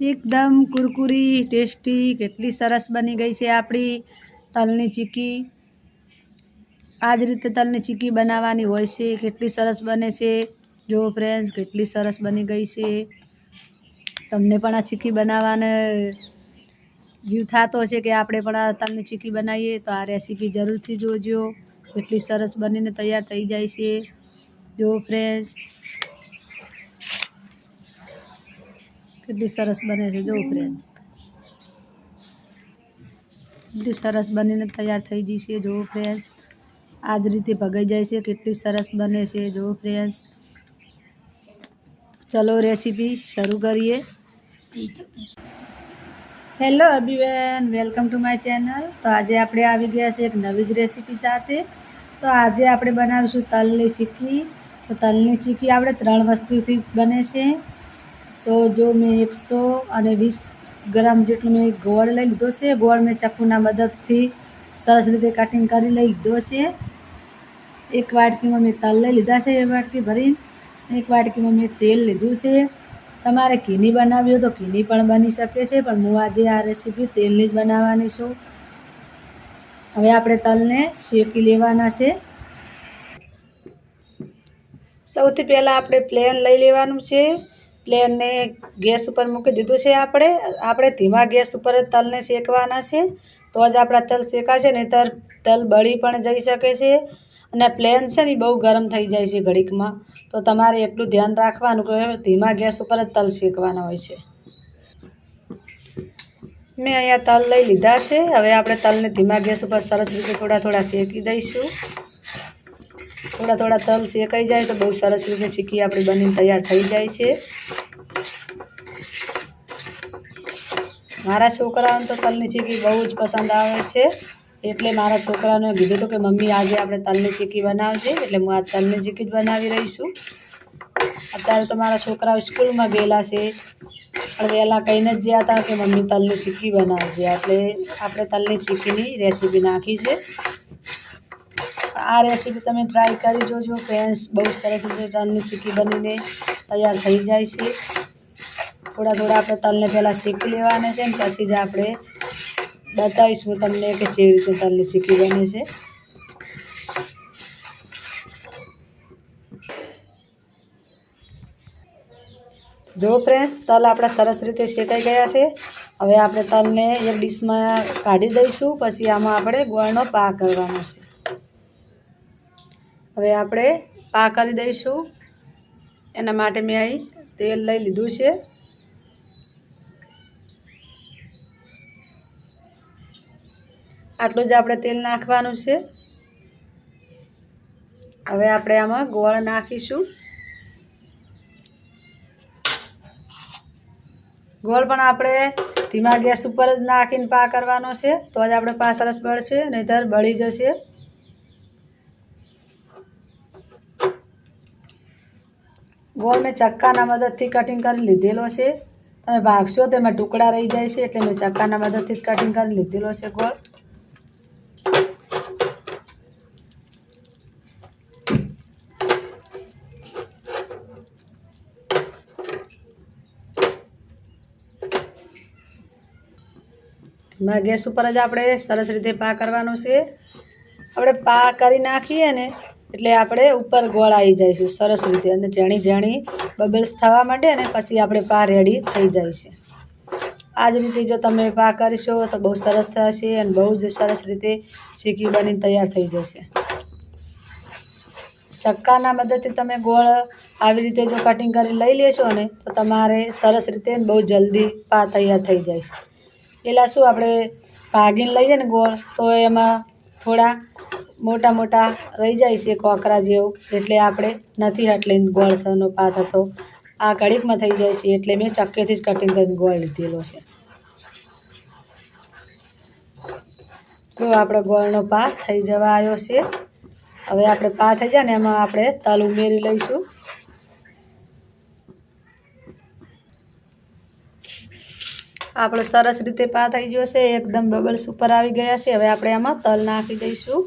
એકદમ કુરકુરી, ટેસ્ટી, કેટલી સરસ બની ગઈ છે આપણી તલની ચીકી. આ જ રીતે તલની ચીકી બનાવવાની હોય છે, કેટલી સરસ બને છે. જો ફ્રેન્ડ્સ કેટલી સરસ બની ગઈ છે. તમને પણ આ ચીકી બનાવવાને જીવ થતો છે કે આપણે પણ આ તલની ચીકી બનાવીએ, તો આ રેસીપી જરૂરથી જોજો. કેટલી સરસ બનીને તૈયાર થઈ જાય છે. જો ફ્રેન્ડ્સ કેટલી સરસ બને છે જો ફ્રેન્ડ્સ કેટલી સરસ બનીને તૈયાર થઈ ગઈ છે જો ફ્રેન્ડ્સ આ જ રીતે ભગાઈ જાય છે, કેટલી સરસ બને છે જો ફ્રેન્ડ્સ ચલો રેસીપી શરૂ કરીએ. Hello અભિવેન welcome to my channel તો આજે આપણે આવી ગયા છે એક નવી જ રેસીપી સાથે. તો આજે આપણે બનાવીશું તલની ચીક્કી તો તલની ચીક્કી આપણે ત્રણ વસ્તુથી બને છે. તો જો મેં એકસો અને વીસ ગ્રામ જેટલું મેં ગોળ લઈ લીધો છે, ગોળ મેં ચાકુના મદદથી સરસ રીતે કટિંગ કરી લઈ લીધો છે. એક વાટકીમાં મેં તલ લઈ લીધા છે એ વાટકી ભરીને. એક વાટકીમાં મેં તેલ લીધું છે. તમારે ઘીની બનાવવી હોય તો ઘીની પણ બની શકે છે, પણ હું આજે આ રેસીપી તેલની જ બનાવવાની છું. હવે આપણે તલને શેકી લેવાના છે. સૌથી પહેલાં આપણે પ્લેન લઈ લેવાનું છે. પ્લેનને ગેસ ઉપર મૂકી દીધું છે આપણે. આપણે ધીમા ગેસ ઉપર જ તલને શેકવાના છે. તો જ આપણા તલ શેકાશે, નહીંતર તલ બળી પણ જઈ શકે છે. અને પ્લેન છે ને બહુ ગરમ થઈ જાય છે ઘડીકમાં. તો તમારે એટલું ધ્યાન રાખવાનું કે ધીમા ગેસ ઉપર જ તલ શેકવાના હોય છે. મેં અહીંયા તલ લઈ લીધા છે. હવે આપણે તલને ધીમા ગેસ ઉપર સરસ રીતે થોડા થોડા શેકી દઈશું. થોડા થોડા તલ શેકાઈ જાય તો બહુ સરસ રીતે ચીકી આપણી બનીને તૈયાર થઈ જાય છે. મારા છોકરાઓને તો તલની ચીકી બહુ જ પસંદ આવે છે. એટલે મારા છોકરાઓને કીધું હતું કે મમ્મી, આજે આપણે તલની ચીકી બનાવજે. એટલે હું આ તલની ચીકી જ બનાવી રહી છું. અત્યારે તો મારા છોકરાઓ સ્કૂલમાં ગયેલા છે. પણ વહેલા કહીને જ ગયા હતા કે મમ્મી, તલની ચીકી બનાવજે. એટલે આપણે તલની ચીકીની રેસીપી નાખી છે. આ રેસીપી તમે ટ્રાય કરી જોજો. ફ્રેન્ડ્સ બહુ સરસ રીતે તલની ચીકી બનીને તૈયાર થઈ જાય છે. થોડા થોડા આપણે તલને પહેલાં શેકી લેવાના છે ને પછી જ આપણે બતાવીશ તમને કે કેવી રીતે તલની ચીકી બને છે. જો ફ્રેન્ડ્સ તલ આપણા સરસ રીતે શેકાઈ ગયા છે. હવે આપણે તલને એક ડીશમાં કાઢી દઈશું. પછી આમાં આપણે ગોળનો પાક કરવાનો છે. હવે આપણે પા કરી દઈશું. એના માટે મેં અહીં તેલ લઈ લીધું છે. આટલું જ આપણે તેલ નાખવાનું છે. હવે આપણે આમાં ગોળ નાખીશું. ગોળ પણ આપણે ધીમા ગેસ ઉપર જ નાખીને પા કરવાનો છે. તો જ આપણે પા સરસ બળશે, નહીતર બળી જશે. ગોળ મેં ચક્કાના મદદથી કટિંગ કરી લીધેલો છે. તમે ભાગશો તો એમાં ટુકડા રહી જાય છે એટલે મેં ચક્કાના મદદથી જ કટિંગ કરી લીધેલો છે ગોળ. ધીમા ગેસ ઉપર જ આપણે સરસ રીતે પા કરવાનો છે. આપણે પા કરી નાખીએ ને એટલે આપણે ઉપર ગોળ આવી જઈશું, સરસ રીતે. અને ઝીણી ઝીણી બબલ્સ થવા માંડે ને પછી આપણે પા રેડી થઈ જાય છે. આ જ રીતે જો તમે પા કરશો તો બહુ સરસ થશે અને બહુ જ સરસ રીતે ચીકી બનીને તૈયાર થઈ જશે. ચક્કાના મદદથી તમે ગોળ આવી રીતે જો કટિંગ કરી લઈ લેશો ને તો તમારે સરસ રીતે બહુ જલ્દી પા તૈયાર થઈ જાય છે. પહેલાં શું આપણે ભાગીને લઈએ ને ગોળ, તો એમાં થોડા મોટા મોટા રહી જાય છે કોકરા જેવું. એટલે આપણે નથી હટલીને ગોળ થવાનો હતો. થતો આ ઘડીકમાં થઈ જાય છે એટલે મેં ચક્કેથી જ કટિંગ કરીને ગોળ લીધેલો છે. તો આપણો ગોળનો પાક થઈ જવા આવ્યો છે. હવે આપણે પા થઈ જાય ને એમાં આપણે તલ ઉમેરી લઈશું. આપણો સરસ રીતે પા થઈ ગયો છે, એકદમ બબલ્સ ઉપર આવી ગયા છે. હવે આપણે આમાં તલ નાખી દઈશું.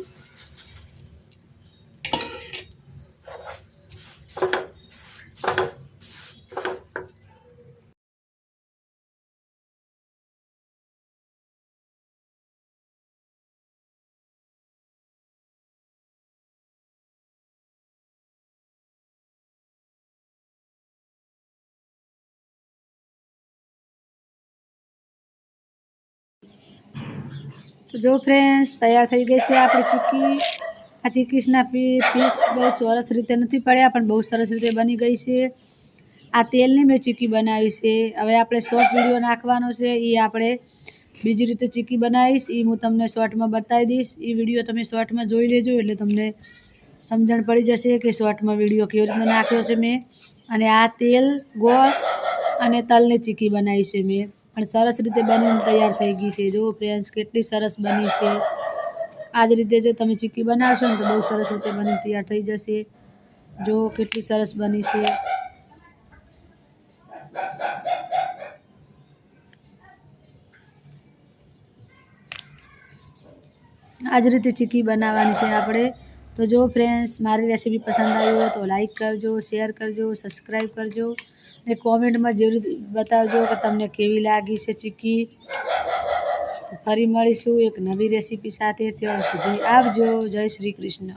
તો જો ફ્રેન્ડ્સ તૈયાર થઈ ગઈ છે આપણી ચીકી આ ચીકીસના પીસ બહુ ચોરસ રીતે નથી પડ્યા, પણ બહુ સરસ રીતે બની ગઈ છે. આ તેલની મેં ચીકી બનાવી છે. હવે આપણે શોર્ટ વીડિયો નાખવાનો છે. એ આપણે બીજી રીતે ચીકી બનાવીશ. એ હું તમને શોર્ટમાં બતાવી દઈશ. એ વીડિયો તમે શોર્ટમાં જોઈ લેજો, એટલે તમને સમજણ પડી જશે કે શોર્ટમાં વીડિયો કેવી રીતનો નાખ્યો છે મેં. અને આ તેલ, ગોળ અને તલની ચીકી બનાવી છે મેં. પણ સરસ રીતે બનીને તૈયાર થઈ ગઈ છે. જુઓ ફ્રેન્ડ્સ, કેટલી સરસ બની છે. આ જ રીતે જો તમે ચીક્કી બનાવશો ને તો બહુ સરસ રીતે બની તૈયાર થઈ જશે. જો કેટલી સરસ બની છે. આ જ રીતે ચીક્કી બનાવવાની છે આપણે. તો જો ફ્રેન્ડ્સ મારી રેસીપી પસંદ આવી હોય તો લાઈક કરજો શેર કરજો સબસ્ક્રાઈબ કરજો. અને કોમેન્ટમાં જરૂર બતાવજો કે તમને કેવી લાગી છે ચીકી. ફરી મળીશું એક નવી રેસીપી સાથે. ત્યાં સુધી આવજો. જય શ્રી કૃષ્ણ.